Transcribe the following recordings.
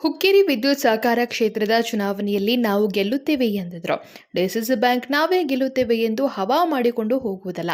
ಹುಕ್ಕೇರಿ ವಿದ್ಯುತ್ ಸಹಕಾರ ಕ್ಷೇತ್ರದ ಚುನಾವಣೆಯಲ್ಲಿ ನಾವು ಗೆಲ್ಲುತ್ತೇವೆ ಎಂದಿದ್ರು. ಡಿಸಿಸಿ ಬ್ಯಾಂಕ್ ನಾವೇ ಗೆಲ್ಲುತ್ತೇವೆ ಎಂದು ಹವಾ ಮಾಡಿಕೊಂಡು ಹೋಗುವುದಲ್ಲ.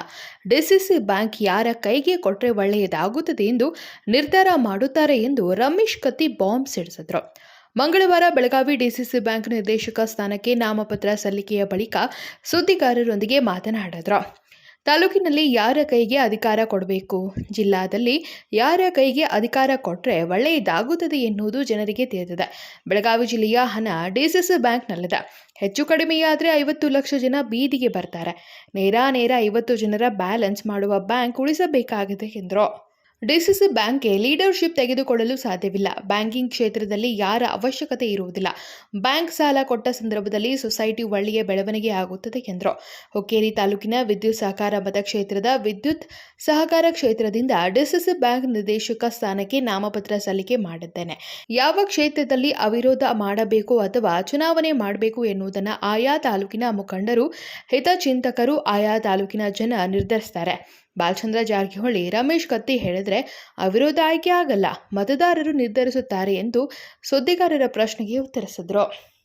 ಡಿಸಿಸಿ ಬ್ಯಾಂಕ್ ಯಾರ ಕೈಗೆ ಕೊಟ್ಟರೆ ಒಳ್ಳೆಯದಾಗುತ್ತದೆ ಎಂದು ನಿರ್ಧಾರ ಮಾಡುತ್ತಾರೆ ಎಂದು ರಮೇಶ್ ಕತ್ತಿ ಬಾಂಬ್ ಸಿಡಿಸಿದ್ರು. ಮಂಗಳವಾರ ಬೆಳಗಾವಿ ಡಿಸಿಸಿ ಬ್ಯಾಂಕ್ ನಿರ್ದೇಶಕ ಸ್ಥಾನಕ್ಕೆ ನಾಮಪತ್ರ ಸಲ್ಲಿಕೆಯ ಬಳಿಕ ಸುದ್ದಿಗಾರರೊಂದಿಗೆ ಮಾತನಾಡಿದ್ರು. ತಾಲೂಕಿನಲ್ಲಿ ಯಾರ ಕೈಗೆ ಅಧಿಕಾರ ಕೊಡಬೇಕು? ಜಿಲ್ಲಾದಲ್ಲಿ ಯಾರ ಕೈಗೆ ಅಧಿಕಾರ ಕೊಟ್ಟರೆ ಒಳ್ಳೆಯದಾಗುತ್ತದೆ ಎನ್ನುವುದು ಜನರಿಗೆ ತಿಳಿದಿದೆ. ಬೆಳಗಾವಿ ಜಿಲ್ಲೆಯ ಹಣ ಡಿಸಿಸಿ ಬ್ಯಾಂಕ್ನಲ್ಲಿದೆ. ಹೆಚ್ಚು ಕಡಿಮೆಯಾದರೆ ಐವತ್ತು ಲಕ್ಷ ಜನ ಬೀದಿಗೆ ಬರ್ತಾರೆ. ನೇರ ನೇರ ಐವತ್ತು ಜನರ ಬ್ಯಾಲೆನ್ಸ್ ಮಾಡುವ ಬ್ಯಾಂಕ್ ಉಳಿಸಬೇಕಾಗಿದೆ ಎಂದರು. ಡಿಸಿಸಿ ಬ್ಯಾಂಕ್ಗೆ ಲೀಡರ್ಶಿಪ್ ತೆಗೆದುಕೊಳ್ಳಲು ಸಾಧ್ಯವಿಲ್ಲ. ಬ್ಯಾಂಕಿಂಗ್ ಕ್ಷೇತ್ರದಲ್ಲಿ ಯಾರ ಅವಶ್ಯಕತೆ ಇರುವುದಿಲ್ಲ. ಬ್ಯಾಂಕ್ ಸಾಲ ಕೊಟ್ಟ ಸಂದರ್ಭದಲ್ಲಿ ಸೊಸೈಟಿ ಒಳ್ಳೆಯ ಬೆಳವಣಿಗೆ ಆಗುತ್ತದೆ ಎಂದರು. ಹುಕ್ಕೇರಿ ತಾಲೂಕಿನ ವಿದ್ಯುತ್ ಸಹಕಾರ ಮತಕ್ಷೇತ್ರದ ವಿದ್ಯುತ್ ಸಹಕಾರ ಕ್ಷೇತ್ರದಿಂದ ಡಿಸಿಸಿ ಬ್ಯಾಂಕ್ ನಿರ್ದೇಶಕ ಸ್ಥಾನಕ್ಕೆ ನಾಮಪತ್ರ ಸಲ್ಲಿಕೆ ಮಾಡಿದ್ದೇನೆ. ಯಾವ ಕ್ಷೇತ್ರದಲ್ಲಿ ಅವಿರೋಧ ಮಾಡಬೇಕು ಅಥವಾ ಚುನಾವಣೆ ಮಾಡಬೇಕು ಎನ್ನುವುದನ್ನು ಆಯಾ ತಾಲೂಕಿನ ಮುಖಂಡರು, ಹಿತಚಿಂತಕರು, ಆಯಾ ತಾಲೂಕಿನ ಜನ ನಿರ್ಧರಿಸ್ತಾರೆ ಬಾಲಚಂದ್ರ ಜಾರಕಿಹೊಳಿ ರಮೇಶ್ ಕತ್ತಿ ಹೇಳಿದ್ರೆ ಅವಿರೋಧ ಆಯ್ಕೆ ಆಗಲ್ಲ ಮತದಾರರು ನಿರ್ಧರಿಸುತ್ತಾರೆ ಎಂದು ಸುದ್ದಿಗಾರರ ಪ್ರಶ್ನೆಗೆ ಉತ್ತರಿಸಿದ್ರು.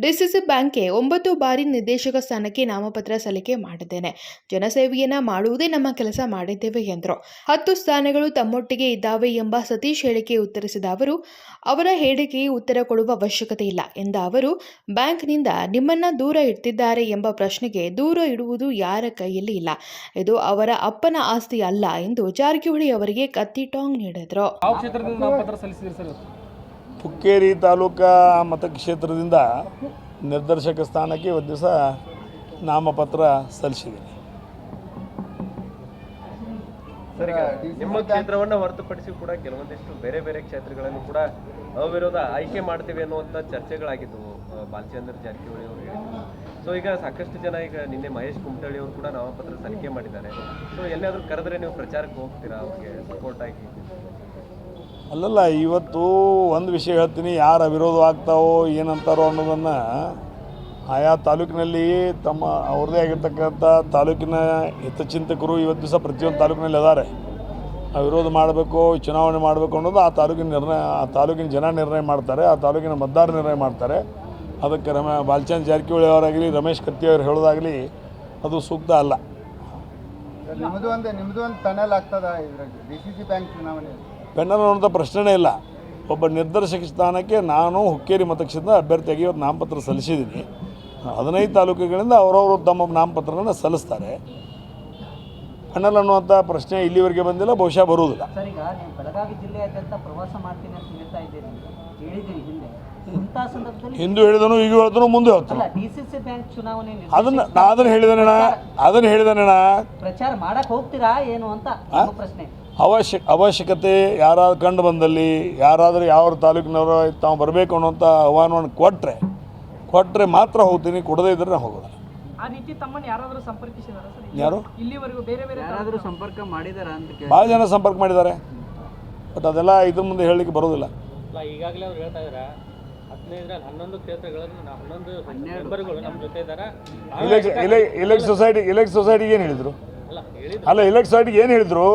ಡಿಸಿಸಿ ಬ್ಯಾಂಕ್ಗೆ ಒಂಬತ್ತು ಬಾರಿ ನಿರ್ದೇಶಕ ಸ್ಥಾನಕ್ಕೆ ನಾಮಪತ್ರ ಸಲ್ಲಿಕೆ ಮಾಡಿದ್ದೇನೆ. ಜನಸೇವೆಯನ್ನ ಮಾಡುವುದೇ ನಮ್ಮ ಕೆಲಸ ಮಾಡಿದ್ದೇವೆ ಎಂದರು. ಹತ್ತು ಸ್ಥಾನಗಳು ತಮ್ಮೊಟ್ಟಿಗೆ ಇದ್ದಾವೆ ಎಂಬ ಸತೀಶ್ ಹೇಳಿಕೆ ಉತ್ತರಿಸಿದ ಅವರು, ಅವರ ಹೇಳಿಕೆಗೆ ಉತ್ತರ ಕೊಡುವ ಅವಶ್ಯಕತೆ ಇಲ್ಲ ಎಂದ ಅವರು, ಬ್ಯಾಂಕ್ನಿಂದ ನಿಮ್ಮನ್ನ ದೂರ ಇಡ್ತಿದ್ದಾರೆ ಎಂಬ ಪ್ರಶ್ನೆಗೆ ದೂರ ಇಡುವುದು ಯಾರ ಕೈಯಲ್ಲಿ ಇಲ್ಲ. ಇದು ಅವರ ಅಪ್ಪನ ಆಸ್ತಿ ಅಲ್ಲ ಎಂದು ಜಾರಕಿಹೊಳಿ ಅವರಿಗೆ ಕತ್ತಿ ಟಾಂಗ್ ನೀಡಿದರು ಹುಕ್ಕೇರಿ ತಾಲೂಕಾ ಮತಕ್ಷೇತ್ರದಿಂದ ನಿರ್ದೇಶಕ ಸ್ಥಾನಕ್ಕೆ ಒಂದು ದಿವಸ ನಾಮಪತ್ರ ಸಲ್ಲಿಸಿದ್ದೀನಿ. ನಿಮ್ಮ ಕ್ಷೇತ್ರವನ್ನ ಹೊರತುಪಡಿಸಿ ಕೂಡ ಕೆಲವೊಂದಿಷ್ಟು ಬೇರೆ ಬೇರೆ ಕ್ಷೇತ್ರಗಳನ್ನು ಕೂಡ ಅವಿರೋಧ ಆಯ್ಕೆ ಮಾಡ್ತೇವೆ ಅನ್ನುವಂಥ ಚರ್ಚೆಗಳಾಗಿದ್ದವು ಬಾಲಚಂದ್ರ ಜಾರಕಿಹೊಳಿ ಅವರು ಸೊ ಈಗ ಸಾಕಷ್ಟು ಜನ ಈಗ ನಿನ್ನೆ ಮಹೇಶ್ ಕುಮಟಳ್ಳಿ ಅವರು ಕೂಡ ನಾಮಪತ್ರ ಸಲ್ಲಿಕೆ ಮಾಡಿದ್ದಾರೆ. ಸೊ ಎಲ್ಲಿಯಾದ್ರೂ ಕರೆದ್ರೆ ನೀವು ಪ್ರಚಾರಕ್ಕೆ ಹೋಗ್ತೀರಾ ಅವ್ರಿಗೆ ಸಪೋರ್ಟ್ ಆಗಿ? ಅಲ್ಲಲ್ಲ, ಇವತ್ತು ಒಂದು ವಿಷಯ ಹೇಳ್ತೀನಿ. ಯಾರು ಅವಿರೋಧ ಆಗ್ತಾವೋ, ಏನಂತಾರೋ ಅನ್ನೋದನ್ನು ಆಯಾ ತಾಲೂಕಿನಲ್ಲಿ ತಮ್ಮ ಅವ್ರದ್ದೇ ಆಗಿರ್ತಕ್ಕಂಥ ತಾಲೂಕಿನ ಹಿತಚಿಂತಕರು ಇವತ್ತು ದಿವಸ ಪ್ರತಿಯೊಂದು ತಾಲೂಕಿನಲ್ಲಿ ಅದಾರೆ ಅವಿರೋಧ ಮಾಡಬೇಕು, ಚುನಾವಣೆ ಮಾಡಬೇಕು ಅನ್ನೋದು ಆ ತಾಲೂಕಿನ ನಿರ್ಣಯ, ಆ ತಾಲೂಕಿನ ಜನ ನಿರ್ಣಯ ಮಾಡ್ತಾರೆ, ಆ ತಾಲೂಕಿನ ಮತದಾರ ನಿರ್ಣಯ ಮಾಡ್ತಾರೆ. ಅದಕ್ಕೆ ರಮ ಬಾಲ್ಚಂದ್ ಜಾರಕಿಹೊಳಿ ಅವರಾಗಲಿ ರಮೇಶ್ ಕತ್ತಿ ಅವರು ಹೇಳೋದಾಗಲಿ ಅದು ಸೂಕ್ತ ಅಲ್ಲ. ನಿಮ್ಮದು ಒಂದು ನಿಮ್ಮದು ಒಂದು ಪೆನಲ್ ಆಗ್ತದ ಇದ್ರಾಗ ಡಿ ಸಿ ಸಿ ಬ್ಯಾಂಕ್ ಚುನಾವಣೆ ಅನ್ನೋಂಥ ಪ್ರಶ್ನೆನೇ ಇಲ್ಲ. ಒಬ್ಬ ನಿರ್ದೇಶಕ ಸ್ಥಾನಕ್ಕೆ ನಾನು ಹುಕ್ಕೇರಿ ಮತಕ್ಷೇತ್ರದ ಅಭ್ಯರ್ಥಿಯಾಗಿ ಇವತ್ತು ನಾಮಪತ್ರ ಸಲ್ಲಿಸಿದ್ದೀನಿ. ಹದಿನೈದು ತಾಲೂಕುಗಳಿಂದ ಅವರವರು ತಮ್ಮ ನಾಮಪತ್ರಗಳನ್ನು ಸಲ್ಲಿಸ್ತಾರೆ. ಪೆನಲ್ ಅನ್ನುವಂಥ ಪ್ರಶ್ನೆ ಇಲ್ಲಿವರೆಗೆ ಬಂದಿಲ್ಲ ಬಹುಶಃ ಬರುವುದಿಲ್ಲ. ಸರ್ ಈಗ ನೀವು ಬೆಳಗಾವಿ ಜಿಲ್ಲೆಯಾದ್ಯಂತ ಪ್ರವಾಸ ಮಾಡ್ತೀನಿ ಅಂತ ಹೇಳ್ತಾ ಇದ್ದೀರಿ. ಹೇಳಿದ್ದೀರಿ ಹಿಂದೆ. ಸಂದರ್ಭದಲ್ಲಿ ಹಿಂದೂ ಹೇಳಿದನು ಈಗ ಹೇಳ್ತಾನು ಮುಂದೆ ಹೇಳ್ತಾನು ಅದನ್ನ ಡಿ ಸಿ ಸಿ ಬ್ಯಾಂಕ್ ಚುನಾವಣೆ ಅದನ್ನು ನಿರ್ದೇಶಕ ನಾ ಅದನ್ನು ಹೇಳಿದಾನಣ್ಣ ಅದನ್ನು ಹೇಳಿದಾನಣ್ಣ ಪ್ರಚಾರ ಮಾಡಕ್ ಹೋಗ್ತೀರಾ ಏನು ಅಂತ ನಮ್ಮ ಪ್ರಶ್ನೆ. ಅವಶ್ಯ ಅವಶ್ಯಕತೆ ಯಾರಾದ್ರು ಕಂಡು ಬಂದಲ್ಲಿ ಯಾರಾದರೂ ಯಾವ ತಾಲೂಕಿನವರು ತಾವು ಬರಬೇಕು ಅನ್ನೋಂಥ ಆಹ್ವಾನವನ್ನು ಕೊಟ್ಟರೆ ಕೊಟ್ಟರೆ ಮಾತ್ರ ಹೋಗ್ತೀನಿ ಕೊಡದೇ ಇದ್ರೆ ನಾನು ಹೋಗೋಲ್ಲ ಆ ರೀತಿ ತಮ್ಮನ್ನು ಯಾರಾದರೂ ಸಂಪರ್ಕಿಸಿದಾರ ಸರ್ ಯಾರು? ಇಲ್ಲಿವರೆಗೂ ಬೇರೆ ಬೇರೆ ಯಾರಾದರೂ ಸಂಪರ್ಕ ಮಾಡಿದಾರ ಅಂತ ಕೇಳಿ ಭಾಳ ಜನ ಸಂಪರ್ಕ ಮಾಡಿದ್ದಾರೆ. ಬಟ್ ಅದೆಲ್ಲ ಇದ್ರ ಮುಂದೆ ಹೇಳಲಿಕ್ಕೆ ಬರೋದಿಲ್ಲ ಅಲ್ಲ ಈಗಾಗಲೇ ಅವ್ರು ಹೇಳ್ತಾ ಇದ್ದಾರೆ ಹನ್ನೊಂದು ಮೆಂಬರ್ಗಳು ನಮ್ಮ ಜೊತೆ ಇದ್ದಾರೆ ಇಲೆಕ್ಟ್ ಸೊಸೈಟಿ ಇಲೆಕ್ಟ್ ಸೊಸೈಟಿಗೆ ಏನು ಹೇಳಿದರು? ಅಲ್ಲ ಹೇಳಿದ್ರು. ಅಲ್ಲ ಇಲೆಕ್ಟ್ ಸೊಸೈಟಿಗೆ ಏನು ಹೇಳಿದರು?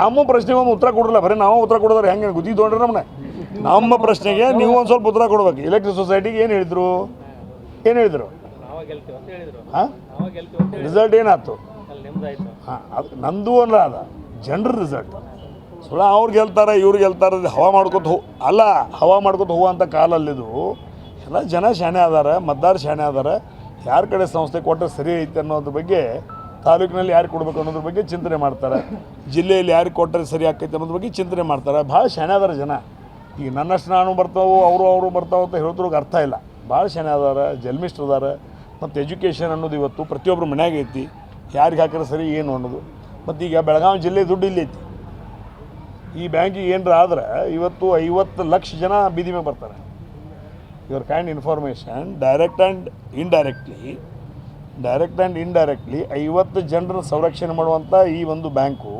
ನಮ್ಮ ಪ್ರಶ್ನೆಗೆ ಒಂದು ಉತ್ತರ ಕೊಡಲ್ಲ ಬರೀ ನಾವು ಉತ್ತರ ಕೊಡೋದ್ರೆ ಹೆಂಗೆ? ಗುದ್ದಿ ತೊಗೊಂಡ್ರೆ ನಮ್ಮನ್ನ ನಮ್ಮ ಪ್ರಶ್ನೆಗೆ ನೀವು ಒಂದು ಸ್ವಲ್ಪ ಉತ್ತರ ಕೊಡ್ಬೇಕು. ಇಲೆಕ್ಟ್ ಸೊಸೈಟಿಗೆ ಏನು ಹೇಳಿದ್ರು? ಏನು ಹೇಳಿದರು? ಹಾಂ? ರಿಸಲ್ಟ್ ಏನಾಯ್ತು? ಹಾಂ ಅದು ನಂದು ಅಲ್ಲ ಅದ. ಜನರ ರಿಸಲ್ಟ್ ಸುಳ ಅವ್ರು ಗೆಲ್ತಾರೆ, ಇವ್ರು ಗೆಲ್ತಾರೆ, ಹವಾ ಮಾಡ್ಕೊತ ಹೋ ಅಲ್ಲ, ಹವಾ ಮಾಡ್ಕೊತ ಹೋಗುವಂಥ ಕಾಲಲ್ಲಿದು ಎಲ್ಲ ಜನ ಶಾಣೆ ಅದಾರ, ಮತದಾರ ಶಾಣೆ ಅದಾರ. ಯಾರ ಕಡೆ ಸಂಸ್ಥೆ ಕೊಟ್ಟರೆ ಸರಿ ಐತೆ ಅನ್ನೋದ್ರ ಬಗ್ಗೆ ತಾಲೂಕಿನಲ್ಲಿ ಯಾರು ಕೊಡ್ಬೇಕು ಅನ್ನೋದ್ರ ಬಗ್ಗೆ ಚಿಂತನೆ ಮಾಡ್ತಾರೆ. ಜಿಲ್ಲೆಯಲ್ಲಿ ಯಾರು ಕೊಟ್ಟರೆ ಸರಿ ಆಕೈತೆ ಅನ್ನೋದ್ರ ಬಗ್ಗೆ ಚಿಂತನೆ ಮಾಡ್ತಾರೆ. ಭಾಳ ಶಾಣೆ ಅದಾರ ಜನ. ಈಗ ನನ್ನಷ್ಟು ನಾನು ಬರ್ತಾವೋ, ಅವರು ಅವರು ಬರ್ತಾವೆ ಅಂತ ಹೇಳಿದ್ರಿಗೆ ಅರ್ಥ ಇಲ್ಲ. ಭಾಳ ಶಾಣೆ ಅದಾರ ಜಲ್ಮಿಷ್ಟ್ರ ಅದಾರ. ಮತ್ತು ಎಜುಕೇಷನ್ ಅನ್ನೋದು ಇವತ್ತು ಪ್ರತಿಯೊಬ್ಬರು ಮನ್ಯಾಗ ಐತಿ. ಯಾರಿಗೆ ಹಾಕಿದ್ರೆ ಸರಿ, ಏನು ಅನ್ನೋದು. ಮತ್ತು ಈಗ ಬೆಳಗಾವಿ ಜಿಲ್ಲೆ ದುಡ್ಡು ಇಲ್ಲಿ ಐತಿ. ಈ ಬ್ಯಾಂಕಿಗೆ ಏನರ ಆದ್ರೆ ಇವತ್ತು ಐವತ್ತು ಲಕ್ಷ ಜನ ಬೀದಿ ಮೇಲೆ ಬರ್ತಾರೆ. Your kind information direct and indirectly direct and indirectly ಐವತ್ತು ಜನರ ಸಂರಕ್ಷಣೆ ಮಾಡುವಂಥ ಈ ಒಂದು ಬ್ಯಾಂಕು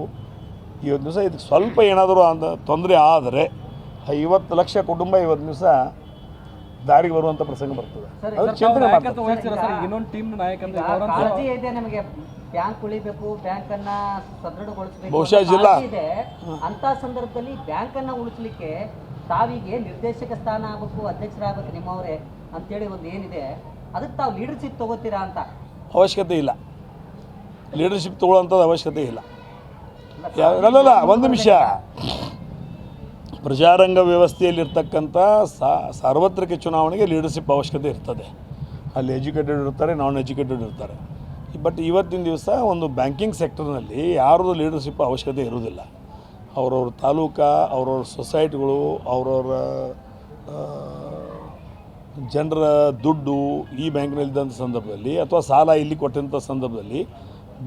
ಇವತ್ತು ದಿವಸ ಇದಕ್ಕೆ ಸ್ವಲ್ಪ ಏನಾದರೂ ಅಂತ ತೊಂದರೆ ಆದರೆ ಐವತ್ತು ಲಕ್ಷ ಕುಟುಂಬ ಇವತ್ತು ದಿವಸ ದಾರಿಗೆ ಬರುವಂತ ಪ್ರಸಂಗ ಬರ್ತದೆ. ಅದು ಚಿಂತನೆ ಇನ್ನೊಂದು ಟೀಮ್ ನಮಗೆ. ಬ್ಯಾಂಕ್ ಉಳಿಬೇಕು ಬ್ಯಾಂಕ್ ಅನ್ನ ಸದೃಢಗೊಳಿಸಬೇಕು ಬಹುಶಃ ಜಿಲ್ಲಾ- ಇದೆ. ಅಂತ ಸಂದರ್ಭದಲ್ಲಿ ಬ್ಯಾಂಕ್ ಅನ್ನ ಉಳಿಸಲಿಕ್ಕೆ ತಾವಿಗೆ ನಿರ್ದೇಶಕ ಸ್ಥಾನ ಆಗಬೇಕು ಅಧ್ಯಕ್ಷರಾಗಬೇಕು ನಿಮ್ಮವರೇ ಅಂತೇಳಿ ಒಂದು ಏನಿದೆ. ಅದಕ್ಕೆ ತಾವು ಲೀಡರ್ಶಿಪ್ ತಗೋತೀರಾ ಅಂತ. ಅವಶ್ಯಕತೆ ಇಲ್ಲ. ಲೀಡರ್ಶಿಪ್ ತಗೊಳ್ಳೋಂಥದ್ದು ಅವಶ್ಯಕತೆ ಇಲ್ಲ. ಅಲ್ಲಲ್ಲ ಒಂದು ನಿಮಿಷ. ಪ್ರಜಾರಂಗ ವ್ಯವಸ್ಥೆಯಲ್ಲಿರ್ತಕ್ಕಂಥ ಸಾರ್ವತ್ರಿಕ ಚುನಾವಣೆಗೆ ಲೀಡರ್ಶಿಪ್ ಅವಶ್ಯಕತೆ ಇರ್ತದೆ. ಅಲ್ಲಿ ಎಜುಕೇಟೆಡ್ ಇರ್ತಾರೆ ನಾನ್ ಎಜುಕೇಟೆಡ್ ಇರ್ತಾರೆ. ಬಟ್ ಇವತ್ತಿನ ದಿವಸ ಒಂದು ಬ್ಯಾಂಕಿಂಗ್ ಸೆಕ್ಟರ್ನಲ್ಲಿ ಯಾರದು ಲೀಡರ್ಶಿಪ್ ಅವಶ್ಯಕತೆ ಇರುವುದಿಲ್ಲ. ಅವ್ರವ್ರ ತಾಲೂಕಾ, ಅವ್ರವ್ರ ಸೊಸೈಟಿಗಳು, ಅವ್ರವ್ರ ಜನರ ದುಡ್ಡು ಈ ಬ್ಯಾಂಕ್ನಲ್ಲಿದ್ದಂಥ ಸಂದರ್ಭದಲ್ಲಿ ಅಥವಾ ಸಾಲ ಇಲ್ಲಿ ಕೊಟ್ಟಂಥ ಸಂದರ್ಭದಲ್ಲಿ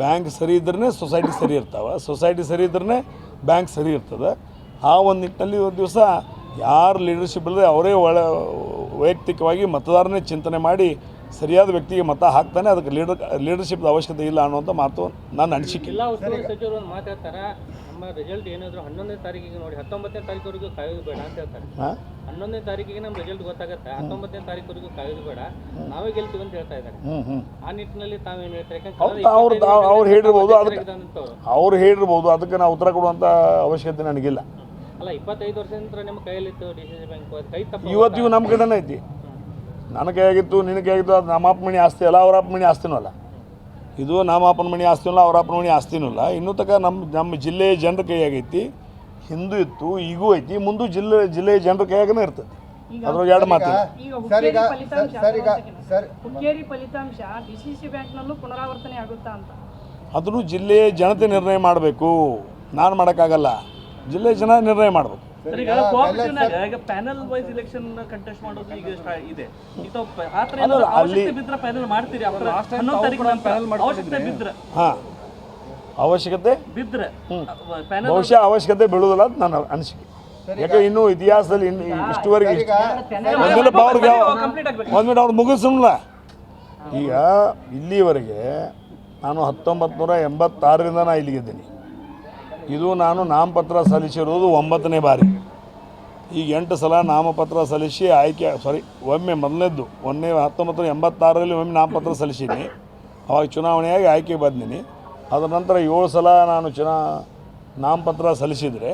ಬ್ಯಾಂಕ್ ಸರಿ ಇದ್ರೇ ಸೊಸೈಟಿ ಸರಿ ಇರ್ತಾವೆ. ಸೊಸೈಟಿ ಸರಿ ಇದ್ರೇ ಬ್ಯಾಂಕ್ ಸರಿ ಇರ್ತದೆ. ಆ ಒಂದು ನಿಟ್ಟಿನಲ್ಲಿ ಒಂದು ದಿವಸ ಯಾರು ಲೀಡರ್ಶಿಪ್ ಇಲ್ಲದೆ ಅವರೇ ಒಳ ವೈಯಕ್ತಿಕವಾಗಿ ಮತದಾರನೇ ಚಿಂತನೆ ಮಾಡಿ ಸರಿಯಾದ ವ್ಯಕ್ತಿಗೆ ಮತ ಹಾಕ್ತಾನೆ ಅದಕ್ಕೆ ಲೀಡರ್ ಲೀಡರ್ಶಿಪ್ ಅವಶ್ಯಕತೆ ಇಲ್ಲ ಅನ್ನೋಂಥ ಮಾತು ನಾನು ಅನಿಸಿಕೆ. ಎಲ್ಲ ಉಸ್ತುವಾರಿ ಸಚಿವರು ಒಂದು ಮಾತಾಡ್ತಾರೆ ನಮ್ಮ ರಿಸಲ್ಟ್ ಏನಾದರೂ ಹನ್ನೊಂದನೇ ತಾರೀಕಿಗೆ ನೋಡಿ ಹತ್ತೊಂಬತ್ತನೇ ತಾರೀಕುವರೆಗೂ ಕಾಯೋದು ಬೇಡ ಅಂತ ಹೇಳ್ತಾರೆ. ಹನ್ನೊಂದನೇ ತಾರೀಕಿಗೆ ನಮ್ಮ ರಿಸಲ್ಟ್ ಗೊತ್ತಾಗುತ್ತೆ ಹತ್ತೊಂಬತ್ತನೇ ತಾರೀಕುವರೆಗೂ ಕಾಯೋದು ಬೇಡ ನಾವೇ ಗೆಲ್ತೀವಿ ಅಂತ ಹೇಳ್ತಾ ಇದ್ದಾರೆ. ಆ ನಿಟ್ಟಿನಲ್ಲಿ ತಾವೇನು ಹೇಳ್ತಾರೆ? ಅವ್ರು- ಅವ್ರು ಹೇಳಿರ್ಬೋದು, ಅದಕ್ಕೆ-. ಅವ್ರು ಹೇಳಿರ್ಬೋದು ಅದಕ್ಕೆ ನಾವು ಉತ್ತರ ಕೊಡುವಂಥ ಅವಶ್ಯಕತೆ ನನಗಿಲ್ಲ. ಅಲ್ಲ ಇಪ್ಪತ್ತೈದು ವರ್ಷದಿಂದ ನಿಮ್ಮ ಕೈಯಲ್ಲಿತ್ತು ಡಿ ಸಿ ಸಿ ಬ್ಯಾಂಕ್ ಕೈ ತಪ್ಪ ಇವತ್ತಿಗೂ ನಮ್ಮ ಕಡೆನೇ ಐತಿ. ನನಗೆ ಕೈಯಾಗಿತ್ತು ನಿನಗೆ ಕೈಯಾಗಿತ್ತು ಅದು ನಮ್ಮ ಅಪ್ಪ ಮಣಿ ಆಸ್ತಿ ಅಲ್ಲ ಅವ್ರ ಅಪ್ಪ ಮಣಿ ಆಸ್ತಿನೂ ಅಲ್ಲ. ಇದು ನಮ್ಮ ಅಪ್ಪನ ಮಣಿ ಆಸ್ತಿನೂ ಅಲ್ಲ ಅವ್ರ ಅಪ್ಪನ ಮಣಿ ಆಸ್ತಿನೂ ಅಲ್ಲ. ಇನ್ನೂ ತನಕ ನಮ್ಮ ನಮ್ಮ ಜಿಲ್ಲೆಯ ಜನರ ಕೈಯಾಗೈತಿ ಹಿಂದೂ ಇತ್ತು ಈಗೂ ಐತಿ ಮುಂದೂ ಜಿಲ್ಲೆ ಜಿಲ್ಲೆಯ ಜನರ ಕೈಯಾಗನೇ ಇರ್ತದೆ. ಅದ್ರೊಳಗೆ ಎರಡು ಮಾತು. ಈಗ ಸರ್ ಈಗ ಫಲಿತಾಂಶ ಸರ್ ಈಗ ಸರ್. ಹುಕ್ಕೇರಿ ಫಲಿತಾಂಶ ಡಿಸಿಸಿ ಬ್ಯಾಂಕ್ನಲ್ಲೂ ಪುನರಾವರ್ತನೆ ಆಗುತ್ತಾ ಅಂತ? ಅದನ್ನು ಜಿಲ್ಲೆಯ ಜನತೆ ನಿರ್ಣಯ ಮಾಡಬೇಕು. ನಾನು ಮಾಡೋಕ್ಕಾಗಲ್ಲ. ಜಿಲ್ಲೆಯ ಜನ ನಿರ್ಣಯ ಮಾಡಬೇಕು. ಅವಶ್ಯಕತೆ ಬಿದ್ರೆ ಪ್ಯಾನಲ್ ಮಾಡ್ತೀರಿ after ಹನ್ನೊಂದು ಅವಶ್ಯಕತೆ ಬಿದ್ರೆ. ಹಾಂ. ಅವಶ್ಯಕತೆ? ಬಿದ್ರೆ. ಪ್ಯಾನಲ್ ಬಹುಶಃ ಅವಶ್ಯಕತೆ ಬೀಳುವುದಿಲ್ಲ ಅಂತ ನನ್ನ ಅನಿಸಿಕೆ. ಯಾಕೆ ಇನ್ನು ಇತಿಹಾಸದಲ್ಲಿ ಇನ್ನು ಇಷ್ಟುವರೆಗೆ ಅವ್ರಿಗೆ ಆಗ್ಬೇಕು. ಒಂದು ಮಿನಿಟ್ ಅವ್ರು ಮುಗಿಸಲ್ಲ ಈಗ ಇಲ್ಲಿವರೆಗೆ ನಾನು ಹತ್ತೊಂಬತ್ತು ನೂರ ಎಂಬತ್ತಾರರಿಂದ ನಾನು ಇಲ್ಲಿಗಿದ್ದೀನಿ. ಇದು ನಾನು ನಾಮಪತ್ರ ಸಲ್ಲಿಸಿರುವುದು ಒಂಬತ್ತನೇ ಬಾರಿ. ಈಗ ಎಂಟು ಸಲ ನಾಮಪತ್ರ ಸಲ್ಲಿಸಿ ಆಯ್ಕೆ ಸಾರಿ ಒಮ್ಮೆ ಮೊದಲನೇದ್ದು, ಒಂದನೇ, ಹತ್ತೊಂಬತ್ತು, ಎಂಬತ್ತಾರರಲ್ಲಿ ಒಮ್ಮೆ ನಾಮಪತ್ರ ಸಲ್ಲಿಸೀನಿ ಅವಾಗ ಚುನಾವಣೆಯಾಗಿ ಆಯ್ಕೆ ಬಂದೀನಿ. ಅದರ ನಂತರ ಏಳು ಸಲ ನಾನು ಚುನಾ, ನಾಮಪತ್ರ ಸಲ್ಲಿಸಿದರೆ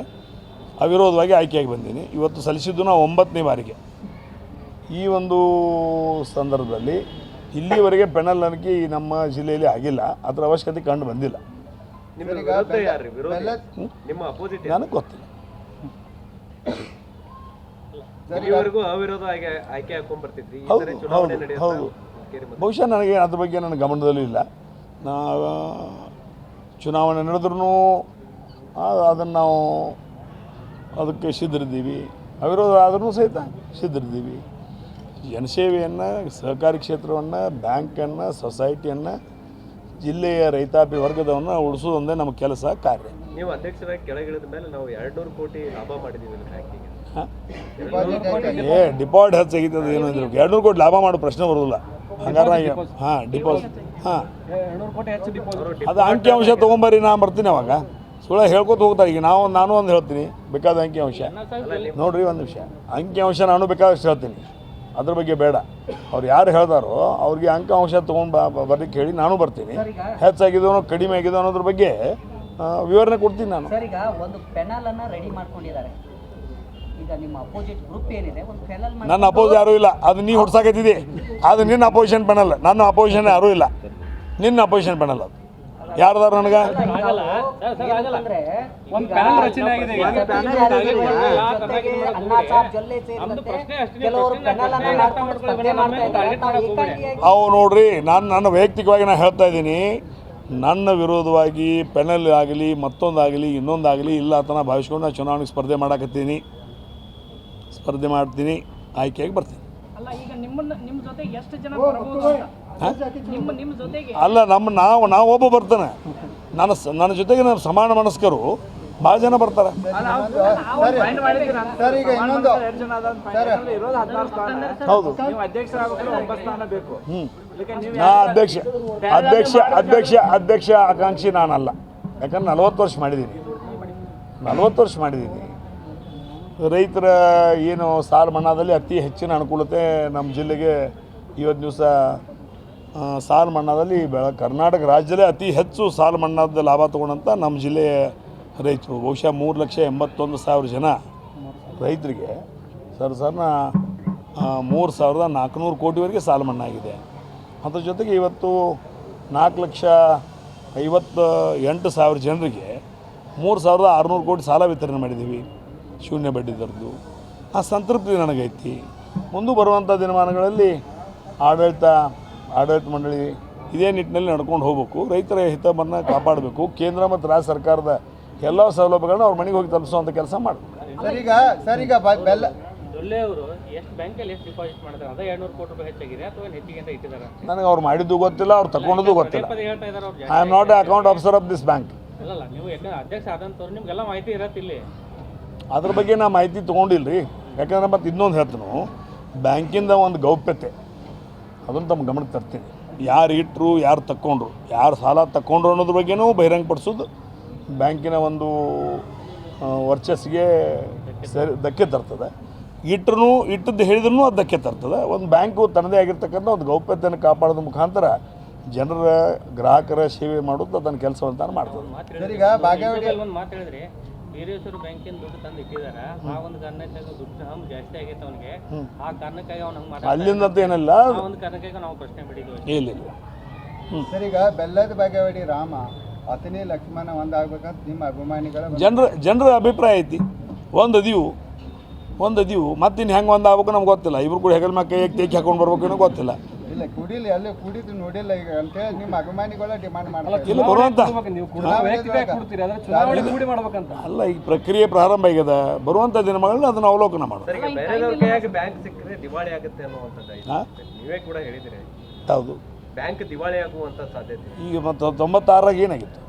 ಅವಿರೋಧವಾಗಿ ಆಯ್ಕೆಯಾಗಿ ಬಂದೀನಿ. ಇವತ್ತು ಸಲ್ಲಿಸಿದ್ದು ನಾವು ಒಂಬತ್ತನೇ ಬಾರಿಗೆ. ಈ ಒಂದು ಸಂದರ್ಭದಲ್ಲಿ ಇಲ್ಲಿವರೆಗೆ ಪೆನಲ್ ನನಗೆ ನಮ್ಮ ಜಿಲ್ಲೆಯಲ್ಲಿ ಆಗಿಲ್ಲ. ಅದರ ಅವಶ್ಯಕತೆ ಕಂಡು ಬಂದಿಲ್ಲ. ನನಗೆ ಗೊತ್ತಿಲ್ಲ. ಹೌದು, ಬಹುಶಃ ನನಗೆ ಅದ್ರ ಬಗ್ಗೆ ನನ್ನ ಗಮನದಲ್ಲಿ ಇಲ್ಲ. ನಾವು ಚುನಾವಣೆ ನಡೆದ್ರೂ ಅದನ್ನು ನಾವು ಅದಕ್ಕೆ ಸಿದ್ಧರಿದ್ದೀವಿ. ಅವಿರೋಧ ಆದ್ರೂ ಸಹಿತ ಸಿದ್ಧರಿದ್ದೀವಿ. ಜನಸೇವೆಯನ್ನು ಸಹಕಾರಿ ಕ್ಷೇತ್ರವನ್ನು ಬ್ಯಾಂಕನ್ನು ಸೊಸೈಟಿಯನ್ನು ಜಿಲ್ಲೆಯ ರೈತಾಪಿ ವರ್ಗದವನ್ನ ಉಳಿಸೋದೊಂದೇ ನಮ್ಮ ಕೆಲಸ ಕಾರ್ಯ. ನೀವು ಅಧ್ಯಕ್ಷರಾಗಿ ಕೆಳಗಿಳಿದ ಮೇಲೆ ನಾವು ಎರಡ್ನೂರು ಕೋಟಿ ಲಾಭ ಬ್ಯಾಂಕಿಗೆ. ಯಾಕೆ- ಏ ಡಿಪಾಸಿಟ್ ಹೆಚ್ಚಾಗಿತ್ತು ಏನು ಅಂದ್ರೆ. ಎರಡ್ನೂರು ಕೋಟಿ ಲಾಭ ಮಾಡೋ ಪ್ರಶ್ನೆ ಬರೋದಿಲ್ಲ. ಹಂಗಾರ ಹಾಂ ಡಿಪಾಸಿಟ್ ಹಾಂ. ಎರಡ್ನೂರು ಕೋಟಿ ಹೆಚ್ಚು ಡಿಪಾಸಿಟ್ ಅದು ಅಂಕಿಅಂಶ ತೊಗೊಂಬರ್ರಿ ನಾನು ಬರ್ತೀನಿ ಅವಾಗ. ಸುಳ್ಳ ಹೇಳ್ಕೊತ ಹೋಗ್ತಾರೆ. ಈಗ ನಾವು ನಾನು ಒಂದು ಹೇಳ್ತೀನಿ ಬೇಕಾದ ಅಂಕಿಅಂಶ ನೋಡ್ರಿ ಒಂದು ನಿಮಿಷ. ಅಂಕಿಅಂಶ ನಾನು ಬೇಕಾದಷ್ಟು ಹೇಳ್ತೀನಿ. ಅದ್ರ ಬಗ್ಗೆ ಬೇಡ. ಅವ್ರು ಯಾರು ಹೇಳ್ದಾರೋ ಅವ್ರಿಗೆ ಅಂಕಿಅಂಶ ತೊಗೊಂಡು ಬಾ ಬರ್ಲಿಕ್ಕೆ ಹೇಳಿ ನಾನು ಬರ್ತೀನಿ. ಹೆಚ್ಚಾಗಿದೋ ಕಡಿಮೆ ಆಗಿದೋ ಅನ್ನೋದ್ರ ಬಗ್ಗೆ ವಿವರಣೆ ಕೊಡ್ತೀನಿ ನಾನು. ಸರ್ ಈಗ ಒಂದು ಪೆನಲ್ ಅನ್ನ ರೆಡಿ ಮಾಡ್ಕೊಂಡಿದ್ದಾರೆ. ಈಗ ನಿಮ್ಮ ಅಪೋಸಿಟ್ ಗ್ರೂಪ್ ಏನಿದೆ ಒಂದು ಪೆನಲ್ ನನ್ನ ಅಪೋಸ್ ಯಾರು ಇಲ್ಲ. ಅದು ನೀ ಹುಡ್ಸಾಕತ್ತಿದ್ದಿ ಅದು ನಿನ್ನ ಅಪೋಸಿಷನ್ ಪೆನಲ್ ನನ್ನ ಅಪೋಸಿಷನ್ ಯಾರೂ ಇಲ್ಲ. ನಿನ್ನ ಅಪೋಸಿಷನ್ ಪೆನಲ್ ಅದು. ಯಾರ್ದಾರ ನನಗ? ಅವು ನೋಡ್ರಿ ನಾನು ನನ್ನ ವೈಯಕ್ತಿಕವಾಗಿ ನಾನು ಹೇಳ್ತಾ ಇದ್ದೀನಿ. ನನ್ನ ವಿರೋಧವಾಗಿ ಪೆನಲ್ ಆಗಲಿ ಮತ್ತೊಂದಾಗಲಿ ಇನ್ನೊಂದಾಗಲಿ ಇಲ್ಲ ಅಂತ ನಾನು ಭಾವಿಸ್ಕೊಂಡು ನಾನು ಚುನಾವಣೆಗೆ ಸ್ಪರ್ಧೆ ಮಾಡಕತ್ತೀನಿ. ಸ್ಪರ್ಧೆ ಮಾಡ್ತೀನಿ ಆಯ್ಕೆಯಾಗಿ ಬರ್ತೀನಿ. ಅಲ್ಲ ಈಗ ನಿಮ್ಮ ನಿಮ್ಮ ಜೊತೆ ಎಷ್ಟು ಜನ ಬರಬಹುದು ನಿಮ್ಮ ನಿಮ್ಮ ಜೊತೆಗೆ. ಅಲ್ಲ ನಮ್ಮ ನಾವು ನಾವು ಒಬ್ಬ ಬರ್ತಾನೆ. ನನ್ನ ಸ- ನನ್ನ ಜೊತೆಗೆ ನಾನು ಸಮಾನ ಮನಸ್ಕರು ಭಾಳ ಜನ ಬರ್ತಾರೆ. ಸರ್ ಈಗ ಇನ್ನೊಂದು. ಸರ್. ಹೌದು. ಹ್ಞೂ ನಾ ಅಧ್ಯಕ್ಷ ಅಧ್ಯಕ್ಷ ಅಧ್ಯಕ್ಷ ಅಧ್ಯಕ್ಷ ಆಕಾಂಕ್ಷಿ ನಾನಲ್ಲ. ಯಾಕಂದ್ರೆ ನಲ್ವತ್ತು ವರ್ಷ ಮಾಡಿದ್ದೀನಿ. ನಲ್ವತ್ತು ವರ್ಷ ಮಾಡಿದ್ದೀನಿ. ರೈತರ ಏನು ಸಾಲ ಮನ್ನಾದಲ್ಲಿ ಅತಿ ಹೆಚ್ಚಿನ ಅನುಕೂಲತೆ ನಮ್ಮ ಜಿಲ್ಲೆಗೆ ಇವತ್ತು ದಿವಸ ಸಾಲ ಮನ್ನಾದಲ್ಲಿ ಬೆಳ, ಕರ್ನಾಟಕ ರಾಜ್ಯದಲ್ಲೇ ಅತಿ ಹೆಚ್ಚು ಸಾಲ ಮನ್ನಾದ ಲಾಭ ತೊಗೊಂಡಂಥ ನಮ್ಮ ಜಿಲ್ಲೆಯ ರೈತರು. ಬಹುಶಃ ಮೂರು ಲಕ್ಷ ಎಂಬತ್ತೊಂದು ಸಾವಿರ ಜನ ರೈತರಿಗೆ ಸರ್ ಸರ್ನ ಮೂರು ಸಾವಿರದ ನಾಲ್ಕುನೂರು ಕೋಟಿವರೆಗೆ ಸಾಲ ಮನ್ನಾ ಆಗಿದೆ. ಅದ್ರ ಜೊತೆಗೆ ಇವತ್ತು ನಾಲ್ಕು ಲಕ್ಷ ಐವತ್ತು ಎಂಟು ಸಾವಿರ ಜನರಿಗೆ ಮೂರು ಸಾವಿರದ ಆರುನೂರು ಕೋಟಿ ಸಾಲ ವಿತರಣೆ ಮಾಡಿದ್ದೀವಿ. ಶೂನ್ಯ ಬಡ್ಡಿ ದರದ್ದು. ಆ ಸಂತೃಪ್ತಿ ನನಗೈತಿ. ಮುಂದೆ ಬರುವಂಥ ದಿನಮಾನಗಳಲ್ಲಿ ಆಡಳಿತ ಆಡಳಿತ ಮಂಡಳಿ ಇದೇ ನಿಟ್ಟಿನಲ್ಲಿ ನಡ್ಕೊಂಡು ಹೋಗಬೇಕು. ರೈತರ ಹಿತವನ್ನು ಕಾಪಾಡಬೇಕು. ಕೇಂದ್ರ ಮತ್ತು ರಾಜ್ಯ ಸರ್ಕಾರದ ಎಲ್ಲ ಸೌಲಭ್ಯಗಳನ್ನ ಅವ್ರ ಮನೆಗೆ ಹೋಗಿ ತಲುಪಿಸುವಂಥ ಕೆಲಸ ಮಾಡಬೇಕು. ಸರ್ ಈಗ ಸರ್ ಈಗ ಬೆಲ್ಲ ದೊಲ್ಲೆ ಅವರು ಎಷ್ಟು ಬ್ಯಾಂಕಲ್ಲಿ ಎಷ್ಟು ಡಿಪಾಸಿಟ್ ಮಾಡ್ತಾರೆ ಅದೇ ಎರಡ್ನೂರು ಕೋಟಿ ರೂಪಾಯಿ ಹೆಚ್ಚಾಗಿದೆ ಅಥವಾ ಏನ್ ಹೆಚ್ಚಿಗೆ ನನಗೆ ಅವ್ರು ಮಾಡಿದ್ದು ಗೊತ್ತಿಲ್ಲ ಅವ್ರು ತಗೊಂಡದ್ದು ಗೊತ್ತಿಲ್ಲ. I am not account officer of this bank ಅಲ್ಲಲ್ಲ ನೀವು ಯಾಕಂದ್ರೆ ಅಧ್ಯಕ್ಷ ಆದಂತವ್ರು ನಿಮ್ಗೆಲ್ಲ ಮಾಹಿತಿ ಇರತ್ತೆ ಇಲ್ಲಿ. ಅದ್ರ ಬಗ್ಗೆ ನಾ ಮಾಹಿತಿ ತೊಗೊಂಡಿಲ್ಲ ರೀ ಯಾಕಂದ್ರೆ ಮತ್ತೆ ಇನ್ನೊಂದು ಹೇಳ್ತೀನಿ. ಬ್ಯಾಂಕಿಂದ ಒಂದು ಗೌಪ್ಯತೆ. ಅದನ್ನು ತಮ್ಮ ಗಮನಕ್ಕೆ ತರ್ತೀನಿ ಯಾರು ಇಟ್ಟರು ಯಾರು ತಕ್ಕೊಂಡ್ರು ಯಾರು ಸಾಲ ತಕ್ಕೊಂಡ್ರು ಅನ್ನೋದ್ರ ಬಗ್ಗೆನೂ ಬಹಿರಂಗಪಡಿಸೋದು ಬ್ಯಾಂಕಿನ ಒಂದು ವರ್ಚಸ್ಸಿಗೆ ಸರಿ ಧಕ್ಕೆ ತರ್ತದೆ. ಇಟ್ಟರು ಇಟ್ಟದ್ದು ಹೇಳಿದ್ರು ಅದು ಧಕ್ಕೆ ತರ್ತದೆ. ಒಂದು ಬ್ಯಾಂಕು ತನ್ನದೇ ಆಗಿರ್ತಕ್ಕಂಥ ಒಂದು ಗೌಪ್ಯತೆಯನ್ನು ಕಾಪಾಡೋದ್ರ ಮುಖಾಂತರ ಜನರ ಗ್ರಾಹಕರ ಸೇವೆ ಮಾಡೋದು ಅದನ್ನು ಕೆಲಸವಂತ ಮಾಡ್ತದೆ. ಬೀರೇಶ್ವರ ಬ್ಯಾಂಕಿನ ದುಡ್ಡು ತಂದು ಇಟ್ಟಿದಾರ. ಆ ಒಂದು ಕಾರಣಕ್ಕಾಗಿ ದುಡ್ಡು ಹಮ್ ಜಾಸ್ತಿ ಆಗೈತೆ ಅವನಿಗೆ. ಆ ಕಾರಣಕ್ಕಾಗಿ ಅವ್ನು ಹಂಗೆ ಮಾಡಿ ಅಲ್ಲಿಂದ ಏನಿಲ್ಲ? ಆ ಒಂದು ಕಾರಣಕ್ಕಾಗಿ ನಾವು ಪ್ರಶ್ನೆ ಬಿಡಿದ್ವಿ ಇಲ್ಲ ಇಲ್ಲ. ಸರ್ ಈಗ ಬೆಲ್ಲದ ಬಾಗೇವಾಡಿ ರಾಮ ಅತನಿ ಲಕ್ಷ್ಮಣ ಒಂದಾಗ್ಬೇಕಂತ ನಿಮ್ಮ ಅಭಿಮಾನಿಗಳ ಜನರ ಜನರ ಅಭಿಪ್ರಾಯ ಐತಿ. ಒಂದು ಅದೀವು ಒಂದು ಅದೀವು ಮತ್ತಿನ್ನು ಹೆಂಗೆ ಒಂದು ಆಗ್ಬೇಕು ನಮ್ಗೆ ಗೊತ್ತಿಲ್ಲ. ಇಬ್ರು ಕೂಡ ಹೆಗಲ್ ಮ್ಯಾಗ ಕೈ ತೇಕಿ ಹಾಕೊಂಡು ಬರ್ಬೇಕು ಏನೋ ಗೊತ್ತಿಲ್ಲ. ಇಲ್ಲ ಕುಡಿಲಿ ಅಲ್ಲಿ ಕುಡಿದು ನೋಡಿಲ್ಲ ಈಗ ಅಂತೇಳಿ ನಿಮ್ಮ ಅಭಿಮಾನಿಗಳ ಡಿಮಾಂಡ್ ಮಾಡ್ತಾರೆ ಇಲ್ಲ ಬರುವಂಥ ಅಲ್ಲ ಈಗ ಪ್ರಕ್ರಿಯೆ ಪ್ರಾರಂಭ ಆಗ್ಯದ ಬರುವಂಥ ಮಾಡಲು ಅದನ್ನ ಅವಲೋಕನ ಮಾಡೋದು. ಬ್ಯಾಂಕ್ ಸಿಕ್ಕರೆ ದಿವಾಳಿ ಆಗುತ್ತೆ. ನೀವೇ ಕೂಡ ಹೇಳಿದ್ರಿ. ಹೌದು. ಬ್ಯಾಂಕ್ ದಿವಾಳಿ ಆಗುವಂತ ಸಾಧ್ಯತೆ ಈಗ ಮತ್ತು ತೊಂಬತ್ತಾರಾಗ ಏನಾಗಿತ್ತು?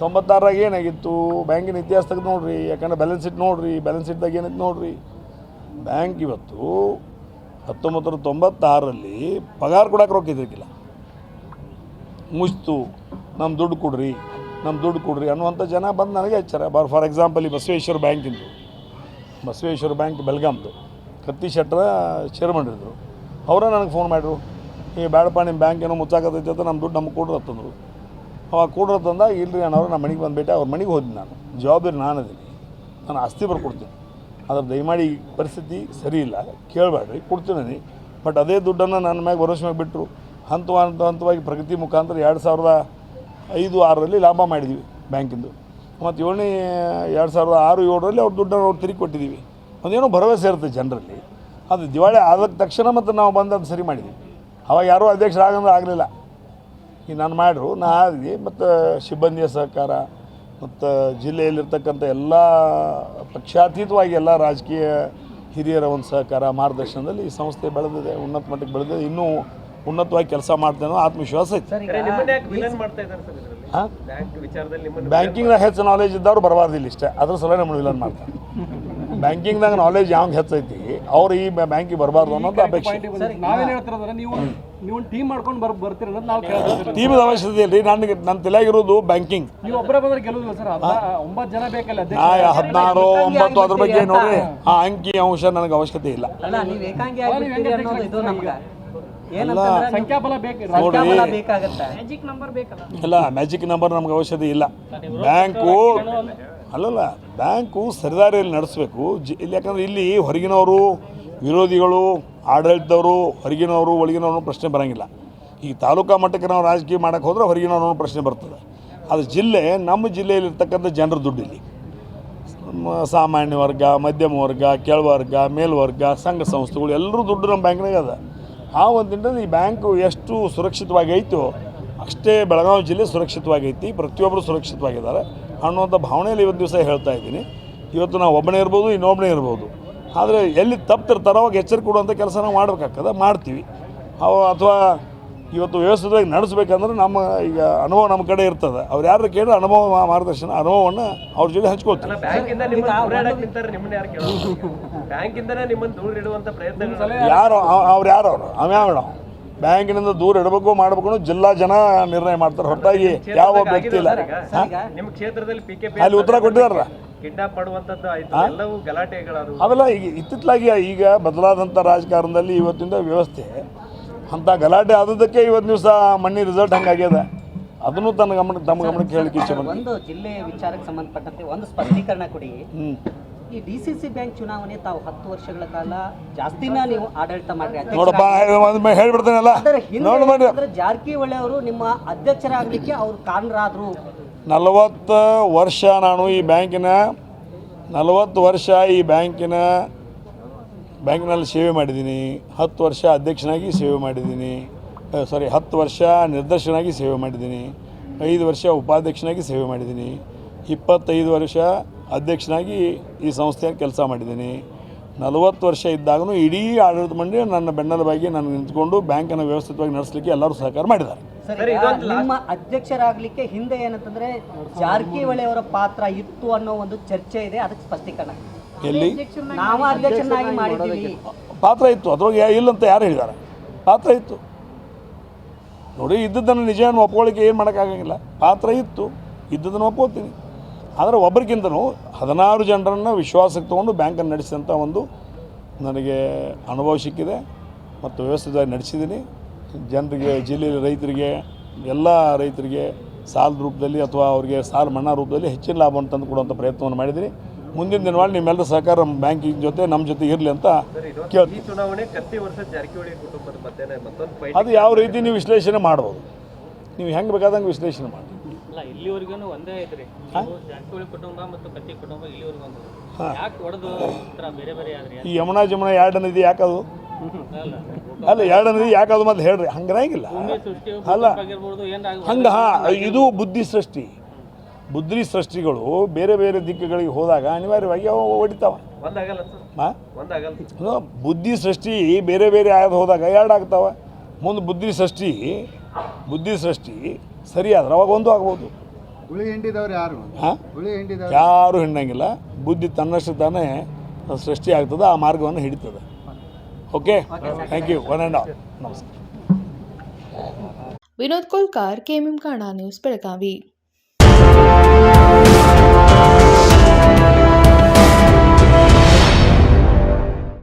ತೊಂಬತ್ತಾರಾಗ ಏನಾಗಿತ್ತು? ಬ್ಯಾಂಕಿನ ಇತಿಹಾಸ ತೆಗೆದು ನೋಡ್ರಿ ಯಾಕಂದ್ರೆ ಬ್ಯಾಲೆನ್ಸ್ ಶೀಟ್ ನೋಡ್ರಿ ಬ್ಯಾಲೆನ್ಸ್ ಶೀಟ್ದಾಗ ಏನಿತ್ತು ನೋಡ್ರಿ? ಬ್ಯಾಂಕ್ ಇವತ್ತು ಹತ್ತೊಂಬತ್ತು ನೂರ ತೊಂಬತ್ತಾರರಲ್ಲಿ ಪಗಾರ ಕೊಡಕ್ಕೆ ರೊಕ್ಕ ಮುಚ್ತು ನಮ್ಮ ದುಡ್ಡು ಕೊಡ್ರಿ ನಮ್ಮ ದುಡ್ಡು ಕೊಡ್ರಿ ಅನ್ನುವಂಥ ಜನ ಬಂದು ನನಗೆ ಹಚ್ಚಾರ ಬಾರ್, ಫಾರ್ ಎಕ್ಸಾಂಪಲ್ ಈ ಬಸವೇಶ್ವರ ಬ್ಯಾಂಕಿಂದು ಬಸವೇಶ್ವರ ಬ್ಯಾಂಕ್ ಬೆಲ್ಗಾಮ್ದು ಕತ್ತಿ ಶೆಟ್ಟರ ಚೇರ್ಮನ್ ಇದ್ದರು ಅವರೇ ನನಗೆ ಫೋನ್ ಮಾಡಿದ್ರು ಈ ಬ್ಯಾಡಪ್ಪ ನಿಮ್ಮ ಬ್ಯಾಂಕ್ ಏನೋ ಮುಚ್ಚಾಕತೈತೆ ಅಂತ ನಮ್ಮ ದುಡ್ಡು ನಮ್ಗೆ ಕೊಡ್ರಿ ಅಂತಂದರು. ಅವಾಗ ಕೊಡ್ರಿ ಅಂತಂದಾಗ ಇಲ್ರಿ ಅಣ್ಣವ್ರು ನಮ್ಮ ಮನೆಗೆ ಬಂದುಬಿಟ್ಟೆ. ಅವ್ರ ಮನೆಗೆ ಹೋದ್ನಿ ನಾನು. ಜವಾಬ್ದಾರಿ ನಾನು ಅದೀನಿ. ನಾನು ಆಸ್ತಿ ಬರ್ಕೊಡ್ತೀನಿ ಅದ್ರ ದಯಮಾಡಿ ಪರಿಸ್ಥಿತಿ ಸರಿ ಇಲ್ಲ. ಕೇಳಬೇಡ್ರಿ ಕೊಡ್ತೀನಿ ಬಟ್ ಅದೇ ದುಡ್ಡನ್ನು ನನ್ನ ಮ್ಯಾಗ ಭರವಸೆ ಮ್ಯಾಗ ಬಿಟ್ಟರು ಹಂತ ಹಂತ ಹಂತವಾಗಿ ಪ್ರಗತಿ ಮುಖಾಂತರ ಎರಡು ಸಾವಿರದ ಐದು, ಆರರಲ್ಲಿ ಲಾಭ ಮಾಡಿದ್ವಿ ಬ್ಯಾಂಕಿಂದು. ಮತ್ತು ಏಳನೇ, ಎರಡು ಸಾವಿರದ ಆರು, ಏಳರಲ್ಲಿ ಅವ್ರ ದುಡ್ಡನ್ನು ಅವ್ರು ತಿರುಗಿ ಕೊಟ್ಟಿದ್ದೀವಿ ಒಂದೇನೋ ಭರವಸೆ ಇರುತ್ತೆ ಜನರಲ್ಲಿ. ಅದು ದಿವಾಳಿ ಆದ ತಕ್ಷಣ ಮತ್ತು ನಾವು ಬಂದು ಅದು ಸರಿ ಮಾಡಿದ್ವಿ. ಅವಾಗ ಯಾರೂ ಅಧ್ಯಕ್ಷರಾಗಂದ್ರೆ ಆಗಲಿಲ್ಲ. ಈಗ ನಾನು ಮಾಡ್ರು, ನಾ ಆದ್ವಿ, ಮತ್ತು ಸಿಬ್ಬಂದಿಯ ಸಹಕಾರ ಮತ್ತು ಜಿಲ್ಲೆಯಲ್ಲಿರ್ತಕ್ಕಂಥ ಎಲ್ಲ ಪಕ್ಷಾತೀತವಾಗಿ ಎಲ್ಲ ರಾಜಕೀಯ ಹಿರಿಯರ ಒಂದು ಸಹಕಾರ ಮಾರ್ಗದರ್ಶನದಲ್ಲಿ ಈ ಸಂಸ್ಥೆ ಬೆಳೆದಿದೆ ಉನ್ನತ ಮಟ್ಟಕ್ಕೆ ಬೆಳೆದಿದೆ. ಇನ್ನೂ ಉನ್ನತವಾಗಿ ಕೆಲಸ ಮಾಡ್ತೇನೆ ಅನ್ನೋ ಆತ್ಮವಿಶ್ವಾಸ ಐತೆ. ಸರ್ ಈಗ ನಿಮ್ಮನ್ನ ಯಾಕೆ ವಿಲನ್ ಮಾಡ್ತಾ ಇದ್ದಾರೆ ಸರ್ ಇದರಲ್ಲಿ? ಹಾಂ? ಬ್ಯಾಂಕ್ ವಿಚಾರದಲ್ಲಿ ನಿಮ್ಮನ್ನ ಬ್ಯಾಂಕಿಂಗ್ನಾಗ ಹೆಚ್ಚು ನಾಲೆಜ್ ಇದ್ದವ್ರು ಬರಬಾರ್ದಿಲ್ಲ ಇಲ್ಲಿ ಇಷ್ಟೇ. ಅದ್ರ ಸಲ ನಮ್ಮನ್ನು ವಿಲನ್ ಮಾಡ್ತಾರೆ. ಬ್ಯಾಂಕಿಂಗ್ನಾಗ ನಾಲೆಜ್ ಯಾವಾಗ ಹೆಚ್ಚೈತಿ? ಅವ್ರು ಈ ಬ್ಯಾಂಕಿಗೆ ಬರಬಾರ್ದು ಅನ್ನೋದು ಅಪೇಕ್ಷೆ. ನಾವೇನ್ ಹೇಳ್ತಿರೋದ್ರೆ ನೀವು ಟೀಮ್ ಮಾಡ್ಕೊಂಡು ಬರ್ ಬರ್ತೀರ ಅನ್ನೋದು ನಾವು ಕೇಳ್ತೀವಿ ಟೀಮದ ಅವಶ್ಯಕತೆ ಇಲ್ಲ ರೀ ನನಗೆ ನನ್ನ ತಲೆಯಾಗಿರೋದು ಬ್ಯಾಂಕಿಂಗ್ ನೀವು ಒಬ್ಬರೇ ಬಂದ್ರೆ ಗೆಲ್ಲುದಿಲ್ಲ ಸರ್ ಒಂಬತ್ತು ಜನ ಬೇಕಲ್ಲ ಹದಿನಾರು ಒಂಬತ್ತು ಅದ್ರ ಬಗ್ಗೆ ನೋಡ್ರಿ. ಆ ಅಂಕಿ ಅಂಶ ನನಗೆ ಅವಶ್ಯಕತೆ ಇಲ್ಲ. ಇಲ್ಲ ಮ್ಯಾಜಿಕ್ ನಂಬರ್ ನಮ್ಗೆ ಅವಶ್ಯಕತೆ ಇಲ್ಲ. ಬ್ಯಾಂಕು ಅಲ್ಲಲ್ಲ ಬ್ಯಾಂಕು ಸರಿದಾರಿಯಲ್ಲಿ ನಡೆಸಬೇಕು. ಜಿ ಇಲ್ಲಿ ಯಾಕಂದ್ರೆ ಇಲ್ಲಿ ಹೊರಗಿನವರು ವಿರೋಧಿಗಳು, ಆಡಳಿತದವರು, ಹೊರಗಿನವರು ಒಳಗಿನವರು ಪ್ರಶ್ನೆ ಬರೋಂಗಿಲ್ಲ. ಈ ತಾಲೂಕಾ ಮಟ್ಟಕ್ಕೆ ನಾವು ರಾಜಕೀಯ ಮಾಡೋಕ್ಕೆ ಹೋದ್ರೆ ಹೊರಗಿನವ್ರ ಪ್ರಶ್ನೆ ಬರ್ತದೆ. ಅದು ಜಿಲ್ಲೆ, ನಮ್ಮ ಜಿಲ್ಲೆಯಲ್ಲಿರ್ತಕ್ಕಂಥ ಜನರ ದುಡ್ಡಿಲ್ಲಿ. ಸಾಮಾನ್ಯ ವರ್ಗ, ಮಧ್ಯಮ ವರ್ಗ, ಕೆಳವರ್ಗ, ಮೇಲ್ವರ್ಗ, ಸಂಘ ಸಂಸ್ಥೆಗಳು, ಎಲ್ಲರೂ ದುಡ್ಡು ನಮ್ಮ ಬ್ಯಾಂಕ್ನಾಗ ಅದ. ಆ ಒಂದು ನಿಟ್ಟಿನಲ್ಲಿ ಈ ಬ್ಯಾಂಕು ಎಷ್ಟು ಸುರಕ್ಷಿತವಾಗಿ ಐತೋ ಅಷ್ಟೇ ಬೆಳಗಾವಿ ಜಿಲ್ಲೆ ಸುರಕ್ಷಿತವಾಗೈತಿ ಪ್ರತಿಯೊಬ್ಬರು ಸುರಕ್ಷಿತವಾಗಿದ್ದಾರೆ ಅನ್ನುವಂಥ ಭಾವನೆಯಲ್ಲಿ ಇವತ್ತು ದಿವಸ ಹೇಳ್ತಾ ಇದ್ದೀನಿ. ಇವತ್ತು ನಾವು ಒಬ್ಬನೇ ಇರ್ಬೋದು, ಇನ್ನೊಬ್ಬನೇ ಇರ್ಬೋದು. ಆದರೆ ಎಲ್ಲಿ ತಪ್ಪಿರ್ತಾರೋ ಅವಾಗ ಎಚ್ಚರಿಕೆ ಕೊಡುವಂಥ ಕೆಲಸ ನಾವು ಮಾಡಬೇಕಾಗ್ತದೆ ಮಾಡ್ತೀವಿ. ಅವು ಅಥವಾ ಇವತ್ತು ವ್ಯವಸ್ಥಿತವಾಗಿ ನಡೆಸ್ಬೇಕಂದ್ರೆ ನಮ್ಮ ಈಗ ಅನುಭವ ನಮ್ಮ ಕಡೆ ಇರ್ತದೆ. ಅವ್ರು ಯಾರು ಕೇಳಿದ್ರೆ ಅನುಭವ ಮಾರ್ಗದರ್ಶನ ಅನುಭವವನ್ನು ಅವ್ರ ಜೊತೆ ಹಂಚ್ಕೊಳ್ತೀವಿ. ಯಾರು ಕೇಳೋದು ಬ್ಯಾಂಕಿಂದನೇ ನಿಮ್ಮನ್ನ ದೂರ ಇಡುವಂತ ಪ್ರಯತ್ನಗಳು ಯಾರು ಅವ್- ಅವ್ರು ಯಾರು ಅವರು? ಅವ್ಯಾವ ಬ್ಯಾಂಕಿನಿಂದ ದೂರ ಇಡಬೇಕು ಮಾಡಬೇಕು ಅನ್ನೋ ಜಿಲ್ಲಾ ಜನ ನಿರ್ಣಯ ಮಾಡ್ತಾರೆ. ಹೊರತಾಗಿ ಯಾವ ವ್ಯಕ್ತಿ ಇಲ್ಲ. ಈಗ? ನಿಮ್ಮ ಕ್ಷೇತ್ರದಲ್ಲಿ ಪಿ ಅಲ್ಲಿ ಉತ್ತರ ಕೊಟ್ಟಿದಾರಲ್ಲ? ಕಿಡ್ನಾಪ್ ಮಾಡುವಂತದ್ದು ಆಯ್ತು. ಎಲ್ಲವೂ ಗಲಾಟೆಗಳದು ಅವೆಲ್ಲ ಈಗ ಇತ್ತಿತ್ತಲಾಗಿ ಈಗ ಬದಲಾದಂಥ ರಾಜಕಾರಣದಲ್ಲಿ ಇವತ್ತಿಂದ ವ್ಯವಸ್ಥೆ ಅಂಥ ಗಲಾಟೆ ಆದದಕ್ಕೆ ಇವತ್ತು ದಿವಸ ಮಣ್ಣಿ ರಿಸಲ್ಟ್ ಹಂಗಾಗ್ಯದ. ಅದನ್ನು ತನ್ನ ಗಮನ ತಮ್ಮ ಗಮನಕ್ಕೆ ಹೇಳಿಕೆ ಇಚ್ಛೆ ಒಂದು ಜಿಲ್ಲೆಯ ವಿಚಾರಕ್ಕೆ ಸಂಬಂಧಪಟ್ಟಂತೆ ಒಂದು ಸ್ಪಷ್ಟೀಕರಣ ಕೊಡಿ. ಈ ಡಿ ಸಿ ಸಿ ಬ್ಯಾಂಕ್ ಚುನಾವಣೆ ತಾವು ಹತ್ತು ವರ್ಷಗಳ ಕಾಲ ಜಾಸ್ತಿನ ನೀವು ಆಡಳಿತ ಮಾಡ್ರಿ ನೋಡಪ್ಪ ಹೇಳ್ಬಿಡ್ತೇನಲ್ಲ ಜಾರಕಿಹೊಳಿ ಅವರು ನಿಮ್ಮ ಅಧ್ಯಕ್ಷರಾಗಲಿಕ್ಕೆ ಅವ್ರು ಕಾರಣರಾದ್ರು. ನಲವತ್ತು ವರ್ಷ ನಾನು ಈ ಬ್ಯಾಂಕಿನ, ನಲವತ್ತು ವರ್ಷ ಈ ಬ್ಯಾಂಕಿನ, ಬ್ಯಾಂಕಿನಲ್ಲಿ ಸೇವೆ ಮಾಡಿದ್ದೀನಿ. ಹತ್ತು ವರ್ಷ ಅಧ್ಯಕ್ಷನಾಗಿ ಸೇವೆ ಮಾಡಿದ್ದೀನಿ. ಸಾರಿ ಹತ್ತು ವರ್ಷ ನಿರ್ದೇಶನಾಗಿ ಸೇವೆ ಮಾಡಿದ್ದೀನಿ. ಐದು ವರ್ಷ ಉಪಾಧ್ಯಕ್ಷನಾಗಿ ಸೇವೆ ಮಾಡಿದ್ದೀನಿ. ಇಪ್ಪತ್ತೈದು ವರ್ಷ ಅಧ್ಯಕ್ಷನಾಗಿ ಈ ಸಂಸ್ಥೆಯಲ್ಲಿ ಕೆಲಸ ಮಾಡಿದ್ದೀನಿ. ನಲವತ್ತು ವರ್ಷ ಇದ್ದಾಗೂ ಇಡೀ ಆಡಳಿತ ಮಂಡಳಿ ನನ್ನ ಬೆನ್ನೆಲುಬಾಗಿ ನಾನು ನಿಂತ್ಕೊಂಡು ಬ್ಯಾಂಕನ್ನು ವ್ಯವಸ್ಥಿತವಾಗಿ ನಡೆಸಲಿಕ್ಕೆ ಎಲ್ಲರೂ ಸಹಕಾರ ಮಾಡಿದ್ದಾರೆ. ನಿಮ್ಮ ಅಧ್ಯಕ್ಷರಾಗ್ಲಿಕ್ಕೆ ಹಿಂದೆ ಏನಂತಂದ್ರೆ ಜಾರಕಿಹೊಳಿ ಅವರ ಪಾತ್ರ ಇತ್ತು ಅನ್ನೋ ಒಂದು ಚರ್ಚೆ ಇದೆ ಅದಕ್ಕೆ ಸ್ಪಷ್ಟೀಕರಣ. ಎಲ್ಲಿ? ನಾವು ಅಧ್ಯಕ್ಷನಾಗಿ ಮಾಡಿದ್ದೀವಿ. ಪಾತ್ರ ಇತ್ತು ಅದ್ರೊಳಗೆ ಇಲ್ಲ ಅಂತ ಯಾರು ಹೇಳಿದ್ದಾರೆ? ಪಾತ್ರ ಇತ್ತು. ನೋಡಿ ಇದ್ದದನ್ನು ನಿಜವನ್ನು ಒಪ್ಕೊಳ್ಳಿಕ್ಕೆ ಏನು ಮಾಡೋಕ್ಕಾಗಂಗಿಲ್ಲ. ಪಾತ್ರ ಇತ್ತು ಇದ್ದದನ್ನು ಒಪ್ಕೋತೀನಿ. ಆದರೆ ಒಬ್ಬರಿಗಿಂತನೂ ಹದಿನಾರು ಜನರನ್ನು ವಿಶ್ವಾಸಕ್ಕೆ ತೊಗೊಂಡು ಬ್ಯಾಂಕನ್ನು ನಡೆಸಿದಂಥ ಒಂದು ನನಗೆ ಅನುಭವ ಸಿಕ್ಕಿದೆ ಮತ್ತು ವ್ಯವಸ್ಥಿತವಾಗಿ ನಡೆಸಿದ್ದೀನಿ. ಜನರಿಗೆ ಜಿಲ್ಲೆಯ ರೈತರಿಗೆ ಎಲ್ಲ ರೈತರಿಗೆ ಸಾಲದ ರೂಪದಲ್ಲಿ ಅಥವಾ ಅವರಿಗೆ ಸಾಲ ಮನ್ನಾ ರೂಪದಲ್ಲಿ ಹೆಚ್ಚಿನ ಲಾಭವನ್ನು ತಂದು ಕೊಡುವಂಥ ಪ್ರಯತ್ನವನ್ನು ಮಾಡಿದ್ರಿ. ಮುಂದಿನ ದಿನಗಳಲ್ಲಿ ನಿಮ್ಮೆಲ್ಲರ ಸಹಕಾರ ನಮ್ಮ ಬ್ಯಾಂಕಿಂಗ್ ಜೊತೆ ನಮ್ಮ ಜೊತೆ ಇರಲಿ ಅಂತ ಸರ್ ಈ ಚುನಾವಣೆ ಕತ್ತಿ ವರ್ಷ ಜಾರಕಿಹೊಳಿ ಕುಟುಂಬದ ಮಧ್ಯೆ ಮತ್ತೊಂದು ಫೈಟ್ ಅದು ಯಾವ ರೀತಿ ನೀವು ವಿಶ್ಲೇಷಣೆ ಮಾಡ್ಬೋದು? ನೀವು ಹೆಂಗೆ ಬೇಕಾದಂಗೆ ವಿಶ್ಲೇಷಣೆ ಮಾಡಿ. ಇಲ್ಲಿವರೆಗೂ ಒಂದೇ ಐತ್ರಿ. ನೀವು ಜಾರಕಿಹೊಳಿ ಕುಟುಂಬ ಮತ್ತು ಕತ್ತಿ ಕುಟುಂಬ ಇಲ್ಲಿವರೆಗೂ ಒಂದು. ಯಾಕೆ ಹೊಡೆದು ಥರ ಬೇರೆ ಬೇರೆ ಆದ್ರಿ? ಈ ಯಮುನಾ ಜಮುನಾ ಎರಡನೇ ನದಿ ಯಾಕದು ಅಲ್ಲ ಎರಡನೇದು ಎರಡು ನದಿ ಯಾಕದು ಮತ್ತೆ ಹೇಳ್ರಿ. ಹಂಗಿಲ್ಲ ಅಲ್ಲ ಹಂಗೆ ಹಾಂ ಇದು ಬುದ್ಧಿ ಸೃಷ್ಟಿ. ಬುದ್ಧಿ ಸೃಷ್ಟಿಗಳು ಬೇರೆ ಬೇರೆ ದಿಕ್ಕುಗಳಿಗೆ ಹೋದಾಗ ಅನಿವಾರ್ಯವಾಗಿ ಅವು ಹೊಡಿತಾವ. ಒಂದಾಗಲ್ಲ ಸರ್. ಹಾಂ? ಒಂದಾಗಲ್ಲ. ಬುದ್ಧಿ ಸೃಷ್ಟಿ ಬೇರೆ ಬೇರೆ ಆಯ್ದು ಹೋದಾಗ ಎರಡಾಗ್ತಾವ ಆಗ್ತಾವೆ. ಮುಂದೆ ಬುದ್ಧಿ ಸೃಷ್ಟಿ ಬುದ್ಧಿ ಸೃಷ್ಟಿ ಸರಿ ಆದ್ರೆ ಅವಾಗ ಒಂದು ಆಗ್ಬೋದು. ಯಾರು? ಹಾಂ? ಹುಳಿ ಹಿಂಡಿದವ್ರು? ಯಾರೂ ಹಿಂಡಂಗಿಲ್ಲ. ಬುದ್ಧಿ ತನ್ನಷ್ಟು ತಾನೇ ಸೃಷ್ಟಿ ಆಗ್ತದೆ ಆ ಮಾರ್ಗವನ್ನು ಹಿಡಿತದೆ. Okay thank you one and all നമസ്കാരം വിനോദ് കൊൽക്കാർ കെ എം കാണാ ന്യൂസ് ಬೆಳಗಾವಿ